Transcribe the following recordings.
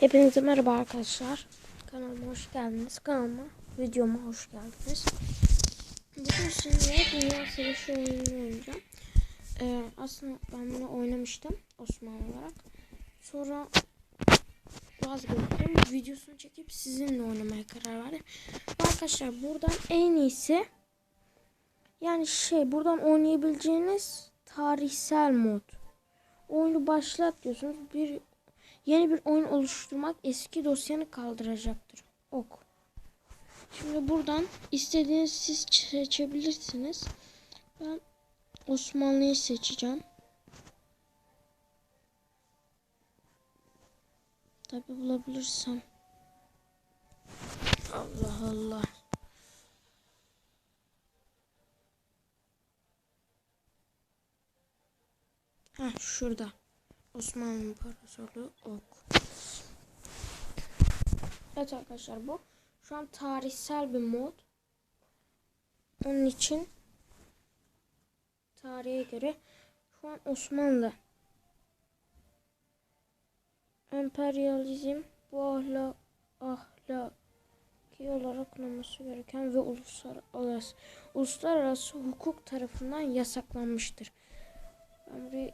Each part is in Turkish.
Hepinize merhaba arkadaşlar. Kanalıma hoş geldiniz. Kanalıma, videoma hoş geldiniz. Bugün sizinle Dünya Savaşı oyununu oynayacağım. Ee, aslında ben bunu oynamıştım Osmanlı olarak. Sonra vazgeçtim. Videosunu çekip sizinle oynamaya karar verdim. Arkadaşlar buradan en iyisi yani şey buradan oynayabileceğiniz tarihsel mod. Oyunu başlat diyorsunuz. Bir Yeni bir oyun oluşturmak eski dosyanı kaldıracaktır. Ok. Şimdi buradan istediğiniz siz seçebilirsiniz. Ben Osmanlı'yı seçeceğim. Tabi bulabilirsem. Allah Allah. Heh şurada. Osmanlı İmparatorluğu ok. Evet arkadaşlar bu şu an tarihsel bir mod. Onun için tarihe göre şu an Osmanlı emperyalizm bu ahlak ahlaki olarak kınanması gereken ve uluslararası uluslararası hukuk tarafından yasaklanmıştır. Ben burayı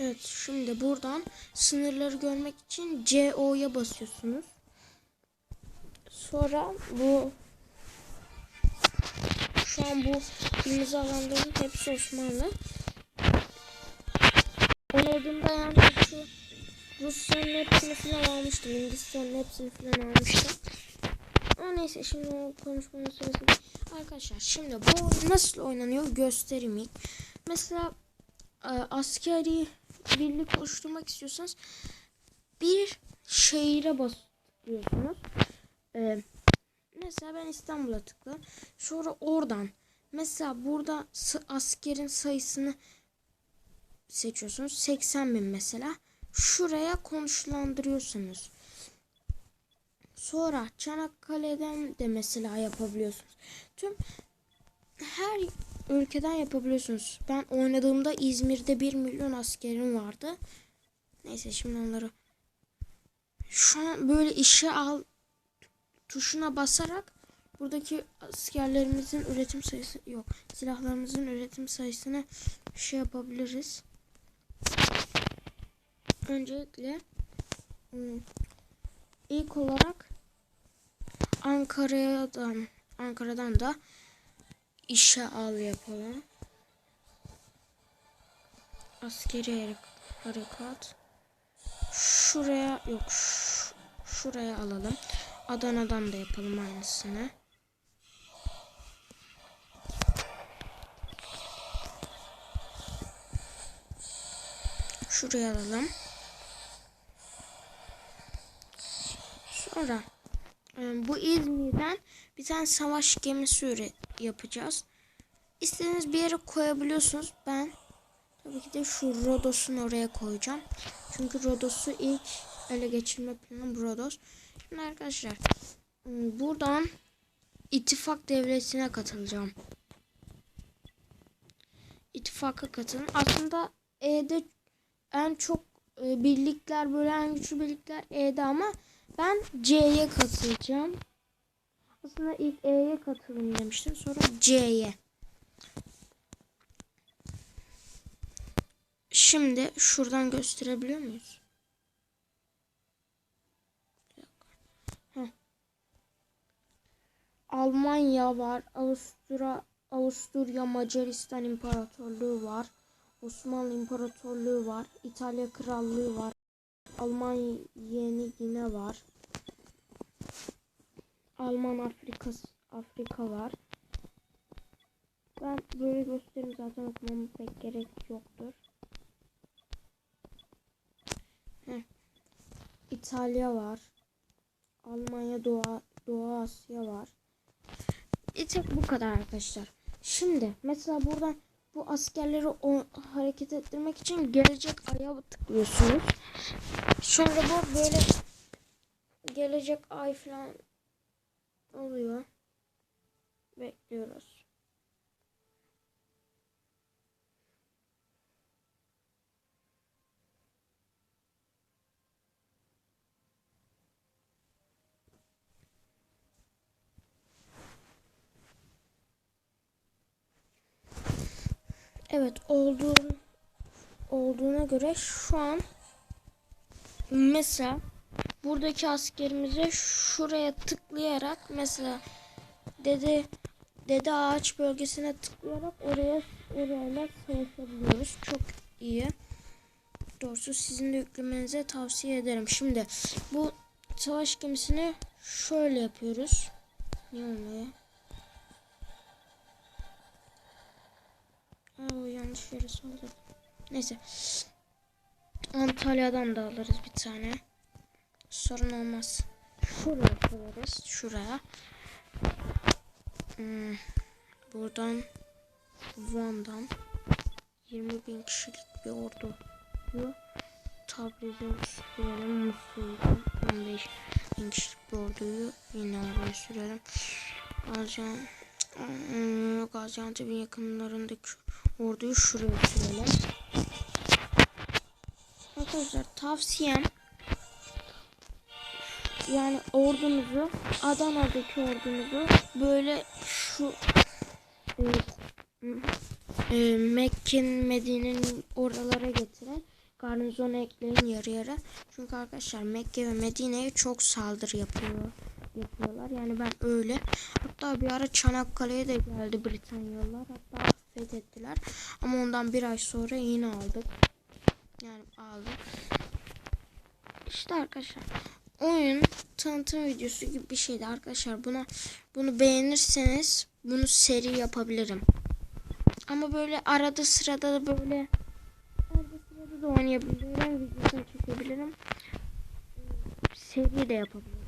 Evet şimdi buradan sınırları görmek için CO'ya basıyorsunuz. Sonra bu şu an bu kırmızı alanların hepsi Osmanlı. Oynadığımda yani şu Rusya'nın hepsini falan almıştım. Hindistan'ın hepsini falan almıştım. Ama neyse şimdi o konuşmanın sırası. Arkadaşlar şimdi bu nasıl oynanıyor göstereyim ilk. Mesela askeri birlik oluşturmak istiyorsanız bir şehire basıyorsunuz. Ee, mesela ben İstanbul'a tıkladım. Sonra oradan mesela burada askerin sayısını seçiyorsunuz. 80 bin mesela. Şuraya konuşlandırıyorsunuz. Sonra Çanakkale'den de mesela yapabiliyorsunuz. Tüm her ülkeden yapabiliyorsunuz. Ben oynadığımda İzmir'de 1 milyon askerim vardı. Neyse şimdi onları şu an böyle işe al tuşuna basarak buradaki askerlerimizin üretim sayısı yok. Silahlarımızın üretim sayısını şey yapabiliriz. Öncelikle hmm, ilk olarak Ankara'dan Ankara'dan da işe al yapalım. Askeri harekat. Şuraya yok şuraya alalım. Adana'dan da yapalım aynısını. Şuraya alalım. Sonra bu İzmir'den bir tane savaş gemisi yapacağız. İstediğiniz bir yere koyabiliyorsunuz. Ben tabii ki de şu Rodos'un oraya koyacağım. Çünkü Rodos'u ilk ele geçirme planım Rodos. Şimdi arkadaşlar ıı, buradan ittifak devletine katılacağım. İttifaka katılın. Aslında E'de en çok e, birlikler böyle en güçlü birlikler E'de ama ben C'ye katılacağım. Aslında ilk E'ye katılın demiştim. Sonra C'ye. Şimdi şuradan gösterebiliyor muyuz? Almanya var. Avusturya, Avusturya Macaristan İmparatorluğu var. Osmanlı İmparatorluğu var. İtalya Krallığı var. Almanya Yeni Gine var. Alman Afrika Afrika var. Ben böyle göstereyim zaten okumam pek gerek yoktur. Heh. İtalya var. Almanya Doğu, Doğu Asya var. Bir tek bu kadar arkadaşlar. Şimdi mesela buradan bu askerleri o, hareket ettirmek için gelecek aya tıklıyorsunuz. Sonra bu böyle gelecek ay falan oluyor. Bekliyoruz. Evet olduğun olduğuna göre şu an mesela buradaki askerimize şuraya tıklayarak mesela dede dede ağaç bölgesine tıklayarak oraya orayla savaşabiliyoruz. Çok iyi. Doğrusu sizin de yüklemenize tavsiye ederim. Şimdi bu savaş gemisini şöyle yapıyoruz. Niye olmuyor? Aa, yanlış yere sordum. Neyse. Antalya'dan da alırız bir tane. Sorun olmaz. Şuraya koyarız. Şuraya. Hmm, buradan Van'dan 20 bin kişilik bir ordu. Tabriz'e sürelim. Musul'dan 15 bin kişilik bir orduyu yine oraya sürelim. Gaziantep, Hmm, Gaziantep'in yakınlarındaki orduyu şuraya sürelim. Arkadaşlar tavsiyem yani ordumuzu Adana'daki ordumuzu böyle şu e, e, Mekke'nin Medine'nin oralara getirin. Garnizonu ekleyin yarı yarı. Çünkü arkadaşlar Mekke ve Medine'ye çok saldırı yapıyor yapıyorlar. Yani ben öyle. Hatta bir ara Çanakkale'ye de geldi Britanyalılar. Hatta fethettiler. Ama ondan bir ay sonra yine aldık. Yani aldık. İşte arkadaşlar oyun tanıtım videosu gibi bir şeydi arkadaşlar. Buna bunu beğenirseniz bunu seri yapabilirim. Ama böyle arada sırada da böyle arada sırada da oynayabilirim. Videosunu çekebilirim. Seri de yapabilirim.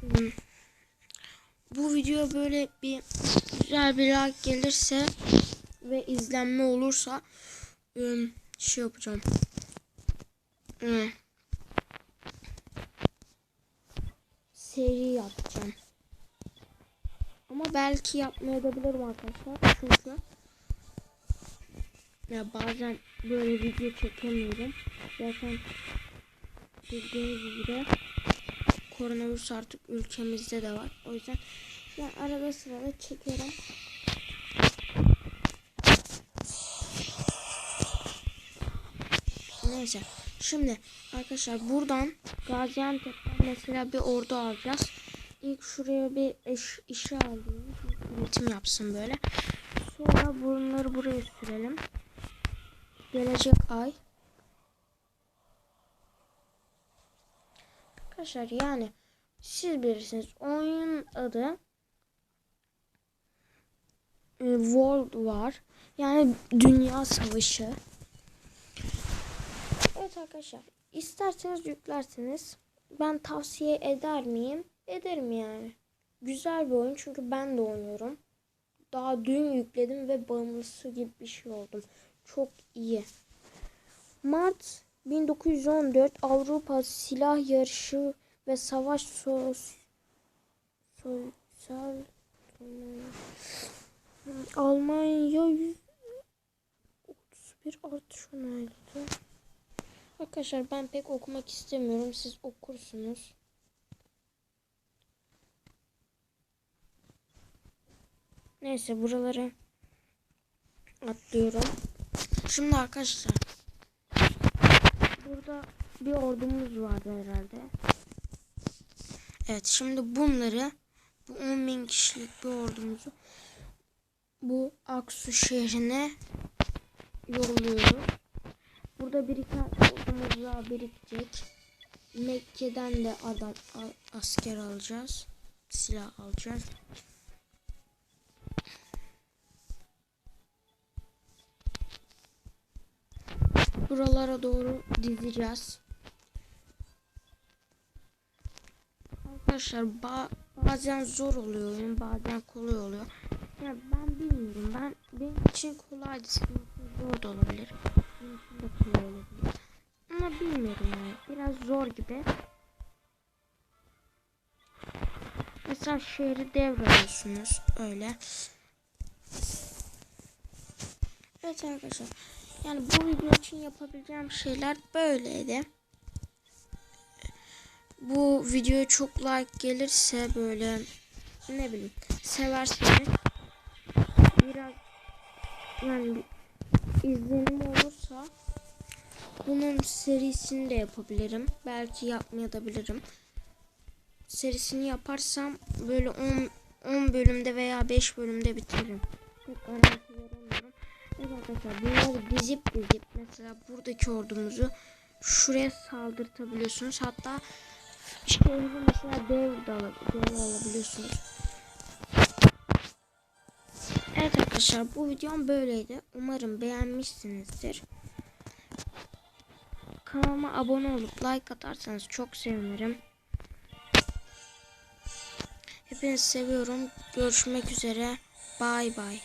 Hmm. Bu video böyle bir güzel bir like gelirse ve izlenme olursa ım, şey yapacağım. Hı. Seri yapacağım. Ama belki yapmayabilirim arkadaşlar. Çünkü ya bazen böyle video çekemiyorum. Zaten bildiğiniz gibi koronavirüs artık ülkemizde de var. O yüzden ben arada sırada çekerim. Neyse. Şimdi arkadaşlar buradan Gaziantep'ten mesela bir ordu alacağız. İlk şuraya bir iş, işe alayım. Üretim yapsın böyle. Sonra bunları buraya sürelim. Gelecek ay. Arkadaşlar yani siz bilirsiniz oyun adı e, World War yani Dünya Savaşı. Evet arkadaşlar isterseniz yüklersiniz. Ben tavsiye eder miyim? Ederim yani. Güzel bir oyun çünkü ben de oynuyorum. Daha dün yükledim ve bağımlısı gibi bir şey oldum. Çok iyi. Mart 1914 Avrupa Silah Yarışı ve Savaş Sos Sosyal Almanya 131 artış onayladı. Arkadaşlar ben pek okumak istemiyorum. Siz okursunuz. Neyse buraları atlıyorum. Şimdi arkadaşlar burada bir ordumuz vardı herhalde. Evet şimdi bunları bu 10 bin kişilik bir ordumuzu bu Aksu şehrine yolluyoruz. Burada biriken ordumuz daha birikecek. Mekke'den de adam asker alacağız. Silah alacağız. Buralara doğru dizeceğiz. Arkadaşlar ba bazen zor oluyor bazen kolay oluyor. Ya ben bilmiyorum. Ben benim için kolaydı. İçin zor da olabilir. Benim için de kolay olabilir. Bilmiyorum yani. Biraz zor gibi. Mesela şehri devralıyorsunuz. Öyle. Evet arkadaşlar. Yani bu video için yapabileceğim şeyler böyleydi. Bu videoya çok like gelirse böyle ne bileyim severseniz biraz yani bir izlenim olursa bunun serisini de yapabilirim. Belki yapmayabilirim. Serisini yaparsam böyle 10 10 bölümde veya 5 bölümde bitiririm. Çok. Evet arkadaşlar bunları dizip dizip mesela buradaki ordumuzu şuraya saldırtabiliyorsunuz. Hatta şehri mesela dev de alabiliyorsunuz. Evet arkadaşlar bu videom böyleydi. Umarım beğenmişsinizdir. Kanalıma abone olup like atarsanız çok sevinirim. Hepinizi seviyorum. Görüşmek üzere. Bay bay.